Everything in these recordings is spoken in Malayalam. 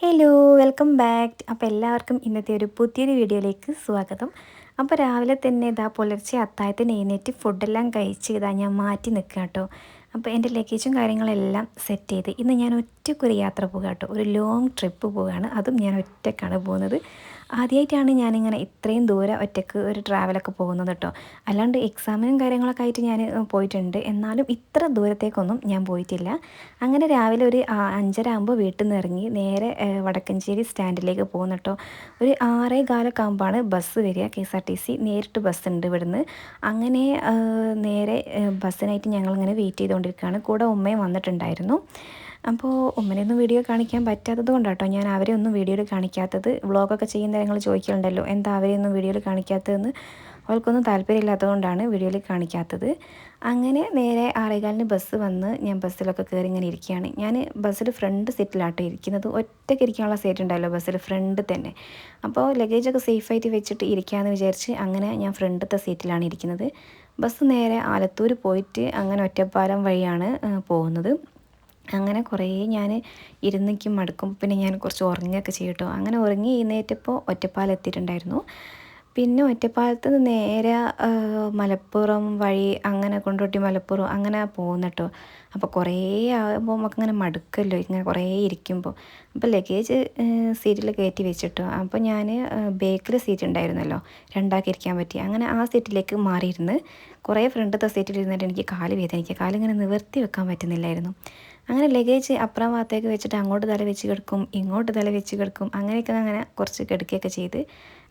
ഹലോ വെൽക്കം ബാക്ക് അപ്പോൾ എല്ലാവർക്കും ഇന്നത്തെ ഒരു പുതിയൊരു വീഡിയോയിലേക്ക് സ്വാഗതം. അപ്പോൾ രാവിലെ തന്നെ ഇതാ പുലർച്ചെ അത്തായത്തിന് എഴുന്നേറ്റ് ഫുഡെല്ലാം കഴിച്ച് ഇതാ ഞാൻ മാറ്റി നിൽക്കാം കേട്ടോ അപ്പോൾ എന്റെ ലഗേജും കാര്യങ്ങളെല്ലാം സെറ്റ് ചെയ്ത് ഇന്ന് ഞാൻ ഒറ്റയ്ക്കൊരു യാത്ര പോകുക കേട്ടോ. ഒരു ലോങ് ട്രിപ്പ് പോവുകയാണ്. അതും ഞാൻ ഒറ്റക്കാണ് പോകുന്നത്. ആദ്യമായിട്ടാണ് ഞാനിങ്ങനെ ഇത്രയും ദൂരം ഒറ്റയ്ക്ക് ഒരു ട്രാവലൊക്കെ പോകുന്നത് കേട്ടോ. അല്ലാണ്ട് എക്സാമിനും കാര്യങ്ങളൊക്കെ ആയിട്ട് ഞാൻ പോയിട്ടുണ്ട്. എന്നാലും ഇത്ര ദൂരത്തേക്കൊന്നും ഞാൻ പോയിട്ടില്ല. അങ്ങനെ രാവിലെ ഒരു അഞ്ചര ആകുമ്പോൾ വീട്ടിൽ നിന്ന് ഇറങ്ങി നേരെ വടക്കഞ്ചേരി സ്റ്റാൻഡിലേക്ക് പോകുന്നു കേട്ടോ. ഒരു ആറേ കാലൊക്കെ ആകുമ്പോഴാണ് ബസ് വരിക K S R T C. നേരിട്ട് ബസ് ഉണ്ട് ഇവിടുന്ന്. അങ്ങനെ നേരെ ബസ്സിനായിട്ട് ഞങ്ങളിങ്ങനെ വെയിറ്റ് ചെയ്തുകൊണ്ടിരിക്കുകയാണ്. കൂടെ ഉമ്മയും വന്നിട്ടുണ്ടായിരുന്നു. അപ്പോൾ ഉമ്മനെയൊന്നും വീഡിയോ കാണിക്കാൻ പറ്റാത്തത് കൊണ്ടാട്ടോ ഞാൻ അവരെ ഒന്നും വീഡിയോയിൽ കാണിക്കാത്തത്. വ്ളോഗൊക്കെ ചെയ്യുന്ന നിങ്ങൾ ചോദിക്കലുണ്ടല്ലോ. എന്താ അവരെയൊന്നും വീഡിയോയിൽ കാണിക്കാത്തതെന്ന് അവൾക്കൊന്നും താല്പര്യമില്ലാത്തതുകൊണ്ടാണ് വീഡിയോയിൽ കാണിക്കാത്തത്. അങ്ങനെ നേരെ ആറേകാലിന് ബസ് വന്ന് ഞാൻ ബസ്സിലൊക്കെ കയറി ഇങ്ങനെ ഇരിക്കുകയാണ്. ഞാൻ ബസ്സിൽ ഫ്രണ്ട് സീറ്റിലാട്ടോ ഇരിക്കുന്നത്. ഒറ്റയ്ക്ക് ഇരിക്കാനുള്ള സീറ്റ് ഉണ്ടല്ലോ ബസ്സിൽ ഫ്രണ്ട് തന്നെ. അപ്പോൾ ലഗേജൊക്കെ സേഫായിട്ട് വെച്ചിട്ട് ഇരിക്കാമെന്ന് വിചാരിച്ച് അങ്ങനെ ഞാൻ ഫ്രണ്ടത്തെ സീറ്റിലാണ് ഇരിക്കുന്നത്. ബസ് നേരെ ആലത്തൂർ പോയിട്ട് അങ്ങനെ ഒറ്റപ്പാലം വഴിയാണ് പോകുന്നത്. അങ്ങനെ കുറേ ഞാൻ ഇരുന്നിക്കും മടുക്കും. പിന്നെ ഞാൻ കുറച്ച് ഉറങ്ങുകയൊക്കെ ചെയ്യട്ടോ അങ്ങനെ ഉറങ്ങി എഴുന്നേറ്റപ്പോൾ ഒറ്റപ്പാലം എത്തിയിട്ടുണ്ടായിരുന്നു. പിന്നെ ഒറ്റപ്പാലത്ത് നിന്ന് നേരെ മലപ്പുറം വഴി അങ്ങനെ കൊണ്ടോട്ടി മലപ്പുറം അങ്ങനെ പോകുന്ന കേട്ടോ അപ്പോൾ കുറേ ആകുമ്പോൾ നമുക്ക് ഇങ്ങനെ മടുക്കല്ലോ ഇങ്ങനെ കുറേ ഇരിക്കുമ്പോൾ അപ്പോൾ ലഗേജ് സീറ്റിൽ കയറ്റി വെച്ചിട്ടോ. അപ്പോൾ ഞാൻ ബേക്കിൽ സീറ്റ് ഉണ്ടായിരുന്നല്ലോ രണ്ടാക്കി ഇരിക്കാൻ പറ്റി. അങ്ങനെ ആ സീറ്റിലേക്ക് മാറിയിരുന്ന് കുറേ ഫ്രണ്ടത്തെ സീറ്റിൽ ഇരുന്നിട്ട് എനിക്ക് കാൽ വേദനിക്കുക കാലിങ്ങനെ നിവർത്തി വെക്കാൻ പറ്റുന്നില്ലായിരുന്നു. അങ്ങനെ ലഗേജ് അപ്പുറം ഭാഗത്തേക്ക് വെച്ചിട്ട് അങ്ങോട്ട് തല വെച്ച് കിടക്കും ഇങ്ങോട്ട് തല വെച്ച് കിടക്കും അങ്ങനെയൊക്കെ അങ്ങനെ കുറച്ച് കിടക്കുകയൊക്കെ ചെയ്ത്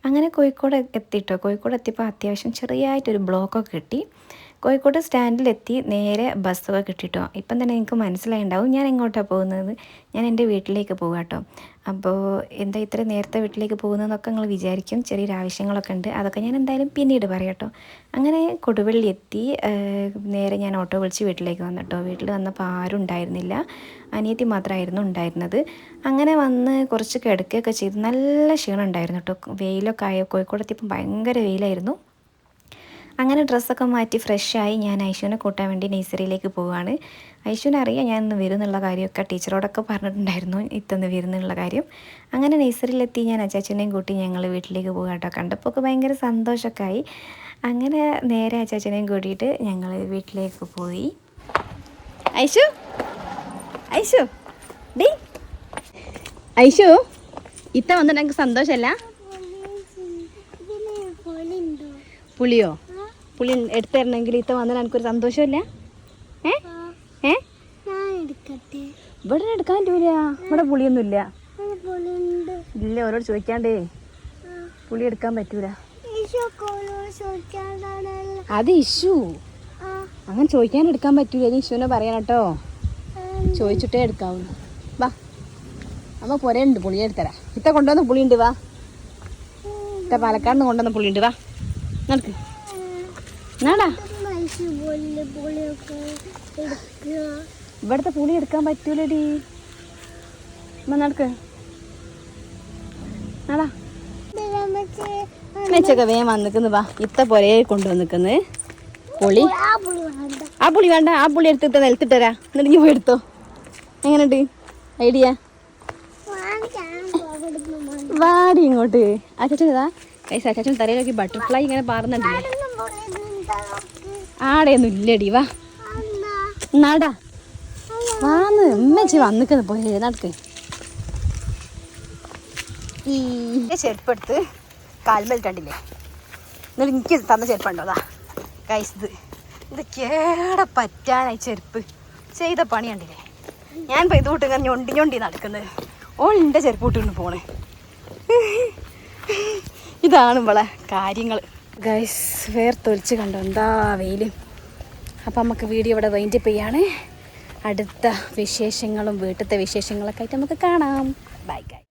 അങ്ങനെ കോഴിക്കോട് എത്തിയിട്ടോ കോഴിക്കോട് എത്തിയപ്പോൾ അത്യാവശ്യം ചെറിയായിട്ടൊരു ബ്ലോക്കൊക്കെ കിട്ടി. കോഴിക്കോട് സ്റ്റാൻഡിലെത്തി നേരെ ബസ്സൊക്കെ കിട്ടിട്ടോ. ഇപ്പം തന്നെ നിങ്ങൾക്ക് മനസ്സിലായിണ്ടാവും ഞാൻ എങ്ങോട്ടാണ് പോകുന്നത്. ഞാൻ എന്റെ വീട്ടിലേക്ക് പോകാം കേട്ടോ അപ്പോൾ എന്താ ഇത്ര നേരത്തെ വീട്ടിലേക്ക് പോകുന്നതെന്നൊക്കെ നിങ്ങൾ വിചാരിക്കും. ചെറിയൊരു ആവശ്യങ്ങളൊക്കെ ഉണ്ട്. അതൊക്കെ ഞാൻ എന്തായാലും പിന്നീട് പറയാട്ടോ. അങ്ങനെ കൊടുവള്ളി എത്തി നേരെ ഞാൻ ഓട്ടോ വിളിച്ച് വീട്ടിലേക്ക് വന്നിട്ടോ. വീട്ടിൽ വന്നപ്പോൾ ആരും ഉണ്ടായിരുന്നില്ല. അനിയത്തി മാത്രമായിരുന്നു ഉണ്ടായിരുന്നത്. അങ്ങനെ വന്ന് കുറച്ച് കിടക്കുകയൊക്കെ ചെയ്ത് നല്ല ക്ഷീണം ഉണ്ടായിരുന്നു കേട്ടോ. വെയിലൊക്കെ ആയോ കോഴിക്കോടെത്തിയപ്പം ഭയങ്കര വെയിലായിരുന്നു. അങ്ങനെ ഡ്രസ്സൊക്കെ മാറ്റി ഫ്രഷായി ഞാൻ ഐശുവിനെ കൂട്ടാൻ വേണ്ടി നേഴ്സറിയിലേക്ക് പോവുകയാണ് ഐശുവിനെ അറിയാം ഞാൻ ഇന്ന് വരുന്നുള്ള കാര്യമൊക്കെ ടീച്ചറോടൊക്കെ പറഞ്ഞിട്ടുണ്ടായിരുന്നു ഇത്തന്ന് വരുന്നുള്ള കാര്യം. അങ്ങനെ നേഴ്സറിയിലെത്തി ഞാൻ അച്ചാച്ചനെയും കൂട്ടി ഞങ്ങൾ വീട്ടിലേക്ക് പോകുക കേട്ടോ. കണ്ടപ്പോൾ ഒക്കെ ഭയങ്കര സന്തോഷമൊക്കെ ആയി അങ്ങനെ നേരെ അച്ചാച്ചനെയും കൂട്ടിയിട്ട് ഞങ്ങൾ വീട്ടിലേക്ക് പോയി. ഐശു ഐശു ഡേ. ഐശു ഇത്ത വന്നിട്ട് എനിക്ക് സന്തോഷമല്ല പുളിയോ? പുളി എടുത്തു തരണമെങ്കിൽ ഇത്ത വന്നാൽ എനിക്കൊരു സന്തോഷമില്ല. ഏ? ഏ? ഇവിടെ എടുക്കാൻ പറ്റൂല. ഇവിടെ പുളിയൊന്നും ഇല്ല ഇല്ല ഓരോട് ചോദിക്കാണ്ടേ. പുളി എടുക്കാൻ പറ്റൂല. അത് ഇഷ്യൂ. അങ്ങനെ ചോദിക്കാൻ എടുക്കാൻ പറ്റൂല. ഇനി ഇഷ്യൂനെ പറയാനട്ടോ ചോദിച്ചിട്ടേ എടുക്കാവുള്ളൂ. വാ. അമ്മ പുരയുണ്ട്. പുളി എടുത്തരാ. ഇത്ത കൊണ്ടുവന്ന പുളിയുണ്ട് വാ. ഇത്ത പാലക്കാടിന് കൊണ്ടുവന്ന പുളിയുണ്ട് വാ. നടക്ക്. നാടാ ഇവിടുത്തെ പുളി എടുക്കാൻ പറ്റൂലടി. നടക്ക്. നാടാ. മെച്ചൊക്കെ വേഗം വന്നിക്കുന്നു വാ. ഇത്ത പൊരേ കൊണ്ടുവന്നിക്കുന്നു പുളി. ആ പുളി വേണ്ട. ആ പുളി എടുത്തിട്ട് നിലത്തിട്ടരാ എന്നിട്ട് പോയി എടുത്തോ. എങ്ങനെയുണ്ട്? ഐഡിയ? വാടി ഇങ്ങോട്ട്. ആ ചേച്ചൻ ഇതാ. കൈ ചേച്ചൻ തലയിലൊക്കെ ബട്ടർഫ്ലൈ ഇങ്ങനെ പാറുന്നുണ്ടല്ലേ. ആടെയൊന്നും ഇല്ലടി വാ. നാടാ വാന്ന് ഉമ്മച്ചി വന്നിക്കുന്നു പോയി നടക്ക് ഈ ചെരുപ്പെടുത്ത് കാൽമലിട്ടണ്ടില്ലേ എന്നിട്ട് എനിക്ക് തന്ന ചെരുപ്പുണ്ടോ അതാ. കൈസ് ഇത് കേട പറ്റാനായി ചെരുപ്പ്. ചെയ്ത പണി കണ്ടില്ലേ? ഞാൻ ഇപ്പോൾ ഇത് ഇങ്ങനെ ഞൊണ്ടി ഞൊണ്ടി നടക്കുന്നത്. ഓളിന്റെ ചെരുപ്പ് വിട്ടുകൊണ്ട് പോണേ. ഇതാണ് ഇവളെ കാര്യങ്ങൾ ഗൈസ് വേർത്തൊലിച്ച് കണ്ടോ? എന്താ വെയിൽ അപ്പം നമുക്ക് വീഡിയോ ഇവിടെ വൈൻഡപ്പ് ചെയ്യാണ്. അടുത്ത വിശേഷങ്ങളും വീട്ടിലത്തെ വിശേഷങ്ങളൊക്കെ ആയിട്ട് നമുക്ക് കാണാം. ബൈ ഗൈ